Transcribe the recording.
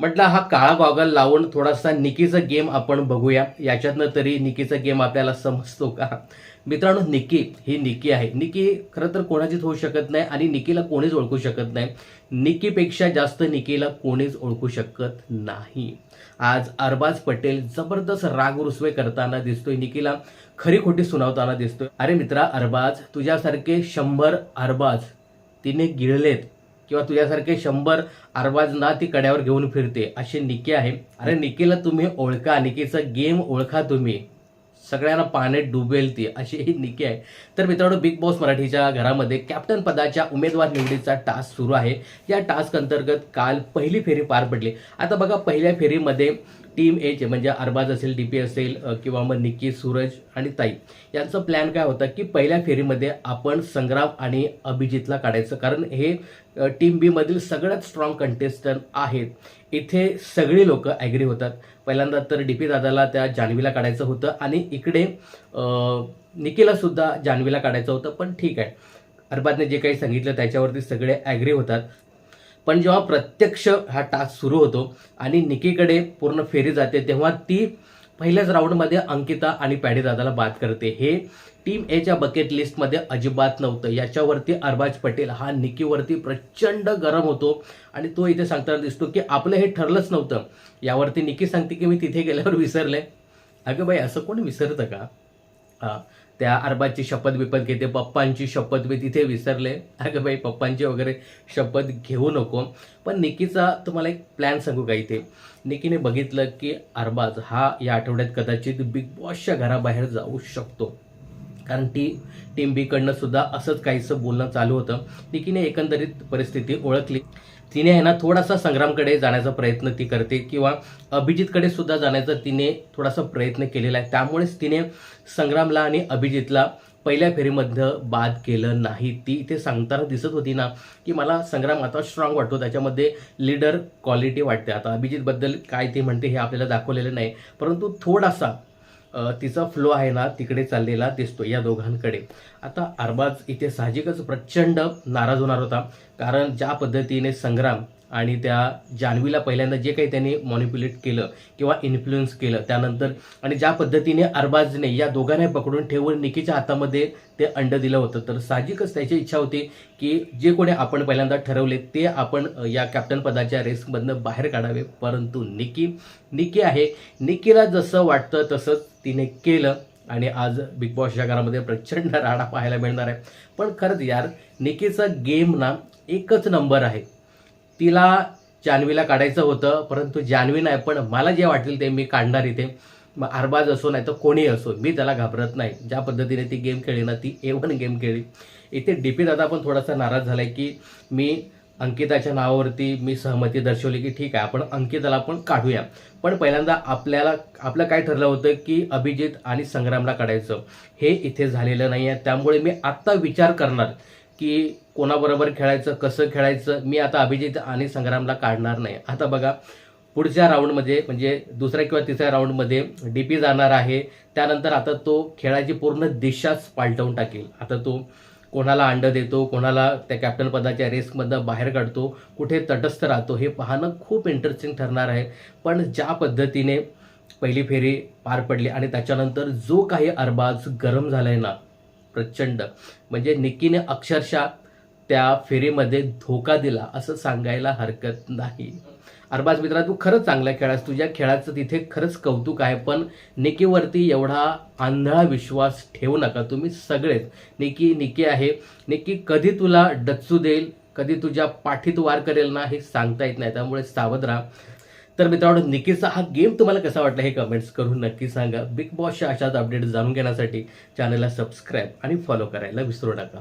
म्हटलं हा काळा गॉगल लावून थोडासा निकीचा गेम आपण बघूया. याच्यातनं तरी निकीचा गेम आपल्याला समजतो का? मित्रांनो निकी ही निकी आहे. निकी खरं तर कोणाचीच होऊ शकत नाही आणि निकीला कोणीच ओळखू शकत नाही. निकीपेक्षा जास्त निकीला कोणीच ओळखू शकत नाही. आज अरबाज पटेल जबरदस्त राग रुसवे करताना दिसतोय निकीला. खरी खोटी सुनावताना दिसतोय. अरे मित्रा अरबाज तुझ्यासारखे शंभर अरबाज तिने गिळलेत. किंवा तुझ्यासारखे शंभर अरबाजना ती कड्यावर घेऊन फिरते असे निके आहे. अरे निकेला तुम्ही ओळखा निकेचा गेम ओळखा तुम्ही. सगळ्यांना पाण्यात डुबेल ती अशी ही निके आहे. तर मित्रांनो बिग बॉस मराठीच्या घरामध्ये कॅप्टन पदाच्या उमेदवार निवडीचा टास्क सुरू आहे. या टास्क अंतर्गत काल पहिली फेरी पार पडली. आता बघा पहिल्या फेरीमध्ये टीम एच म्हणजे अरबाज असेल डी पी असेल किंवा मग निकी सूरज आणि ताई यांचा प्लॅन काय होता की पहिल्या फेरीमध्ये आपण संग्राम आणि अभिजितला काढायचं. कारण हे टीम बीमधील सगळ्यात स्ट्रॉंग कंटेस्टंट आहेत. इथे सगळी लोक ॲग्री होतात. पहिल्यांदा तर डी पी दादाला त्या जान्हवीला काढायचं होतं आणि इकडे निकीलासुद्धा जान्हवीला काढायचं होतं. पण ठीक आहे. अरबाजने जे काही सांगितलं त्याच्यावरती सगळे ॲग्री होतात. पण जेव्हा प्रत्यक्ष हा टास्क सुरू होतो आणि निकीकडे पूर्ण फेरी जाते तेव्हा ती पहिल्याच राऊंडमध्ये अंकिता आणि पॅडी दादाला बाद करते. हे टीम एच्या बकेट लिस्टमध्ये अजिबात नव्हतं. याच्यावरती अरबाज पटेल हा निकीवरती प्रचंड गरम होतो आणि तो इथे सांगताना दिसतो की आपलं हे ठरलंच नव्हतं. यावरती निकी सांगते की मी तिथे गेल्यावर विसरले. अगं बाई असं कोण विसरतं का? हां. त्या अरबाजची शपथ बिपत घेते. पप्पांची शपथ मी तिथे विसरले. अगं बाई पप्पांची वगैरे शपथ घेऊ नको. पण निकीचा तुम्हाला एक प्लॅन सांगू का इथे? निकीने बघितलं की अरबाज हा या आठवड्यात कदाचित बिग बॉसच्या घराबाहेर जाऊ शकतो. कारण ती टीम बीकडनं सुद्धा असंच काहीसं बोलणं चालू होतं. निकीने एकंदरीत परिस्थिती ओळखली. तिने आहे ना थोडासा संग्रामकडे जाण्याचा प्रयत्न ती करते किंवा अभिजितकडे सुद्धा जाण्याचा तिने थोडासा प्रयत्न केलेला आहे. त्यामुळेच तिने संग्रामला आणि अभिजितला पहिल्या फेरीमधलं बाद केलं नाही. ती इथे सांगताना दिसत होती ना की मला संग्राम आता स्ट्रॉंग वाटतो. त्याच्यामध्ये लीडर क्वालिटी वाटते. आता अभिजितबद्दल काय ते म्हणते हे आपल्याला दाखवलेलं नाही. परंतु थोडासा तिचा फ्लो आहे ना तिकडे चाललेला दिसतो या दोघांकडे. आता अरबाज इथे साहजिकच प्रचंड नाराज होणार होता. कारण ज्या पद्धतीने संग्राम आणि त्या जान्हवीला पहिल्यांदा जे काही त्यांनी मॉनिप्युलेट केलं किंवा इन्फ्लुएन्स केलं त्यानंतर आणि ज्या पद्धतीने अरबाजने या दोघांना पकडून ठेवून निकीच्या हातामध्ये ते अंड दिलं होतं. तर साहजिकच त्याची इच्छा होती की जे कोणी आपण पहिल्यांदा ठरवले ते आपण या कॅप्टन पदाच्या रेसमधनं बाहेर काढावे. परंतु निकी निकी आहे. निकीला जसं वाटतं तसंच तिने केलं आणि आज बिग बॉसच्या घरामध्ये प्रचंड राडा पाहायला मिळणार आहे. पण खरंच यार निकीचा गेम ना एकच नंबर आहे. तिला जान्हवीला काढायचं होतं परंतु जान्हवी नाही पण मला जे वाटेल ते मी काढणार इथे. मग अरबाज असो नाही तर कोणी असो मी त्याला घाबरत नाही. ज्या पद्धतीने ती गेम खेळली ना ती ए वन गेम खेळली. इथे डी पी दादा पण थोडासा नाराज झालाय की मी अंकिताच्या नावावरती मी सहमती दर्शवली की ठीक आहे आपण अंकिताला पण काढूया. पण पहिल्यांदा आपल्याला आपलं काय ठरलं होतं की अभिजित आणि संग्रामला काढायचं. हे इथे झालेलं नाही आहे त्यामुळे मी आत्ता विचार करणार की कोणाबरोबर खेळायचं कसं खेळायचं मी आता अभिजित आणि संग्रामला काढणार नाही. आता बघा पुढच्या राऊंडमध्ये म्हणजे दुसऱ्या किंवा तिसऱ्या राऊंडमध्ये डी पी जाणार आहे. त्यानंतर आता तो खेळाची पूर्ण दिशाच पालटवून टाकेल. आता तो कोणाला अंड देतो कोणाला त्या कॅप्टन पदाच्या रेसमधनं बाहेर काढतो कुठे तटस्थ राहतो हे पाहणं खूप इंटरेस्टिंग ठरणार आहे. पण ज्या पद्धतीने पहिली फेरी पार पडली आणि त्याच्यानंतर जो काही अरबाज गरम झाला आहे ना प्रचंड म्हणजे निक्कीने अक्षरशः त्या फेरीमध्ये धोका दिला असं सांगायला हरकत नाही. अरबाज मित्रा तू खरंच चांगला खेळास तुझ्या खेळाचं तिथे खरंच कौतुक आहे पण निकीवरती एवढा आंधळा विश्वास ठेवू नका. तुम्ही सगळेच. निकी निकी आहे. निकी कधी तुला डच्चू देईल? कधी तुझ्या पाठीत वार करेल ना हे सांगता येत नाही. त्यामुळे सावध राहा. तर मित्रांनो निकीचा हा गेम तुम्हाला कसा वाटला हे कमेंट्स करून नक्की सांगा. बिग बॉसच्या अशाच अपडेट जाणून घेण्यासाठी चॅनलला सबस्क्राईब आणि फॉलो करायला विसरू नका.